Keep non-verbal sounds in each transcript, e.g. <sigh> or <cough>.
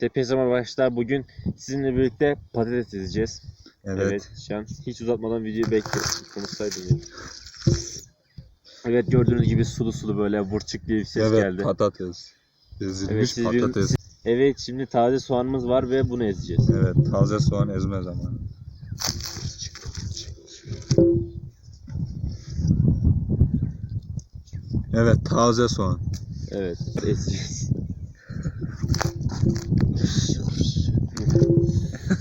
Merhaba arkadaşlar. Bugün sizinle birlikte patates ezeceğiz. Evet. Evet. şu an hiç uzatmadan videoyu bekliyorum. Konuşsaydım. Evet gördüğünüz gibi sulu sulu böyle vurçuk diye bir ses evet, geldi. patates. Ezilmiş Evet, patates. Evet şimdi taze soğanımız var ve bunu ezeceğiz. Evet, taze soğan ezme zamanı. Evet, taze soğan. Evet ezeceğiz.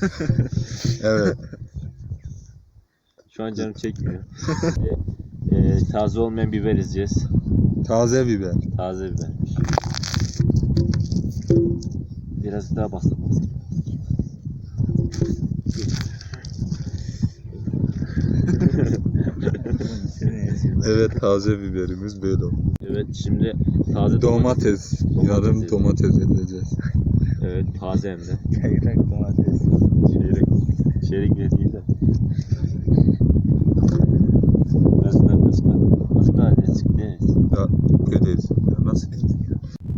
<laughs> Evet. Şu an canım çekmiyor. Ee, <laughs> e, taze olmayan biber ezeceğiz. taze biber. Taze bibermiş. Biraz daha bastır bastır. Evet, taze biberimiz böyle oldu. Evet şimdi taze Domates. Yarım Domates. domates ezeceğiz. Evet taze hem de. Çeyrek domates. Çeyrek, çeyrek bile değil de. Az daha ezecek ne ez? Ya, böyle ez. Ya, nasıl ez?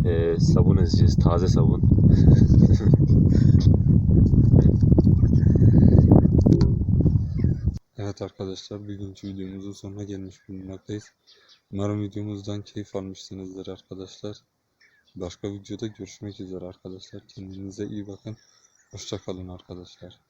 Ee, sabun ezeceğiz. Taze sabun. <laughs> Evet arkadaşlar bugünkü videomuzun sonuna gelmiş bulunmaktayız. Umarım videomuzdan keyif almışsınızdır arkadaşlar. Başka videoda görüşmek üzere arkadaşlar. Kendinize iyi bakın. Hoşça kalın arkadaşlar.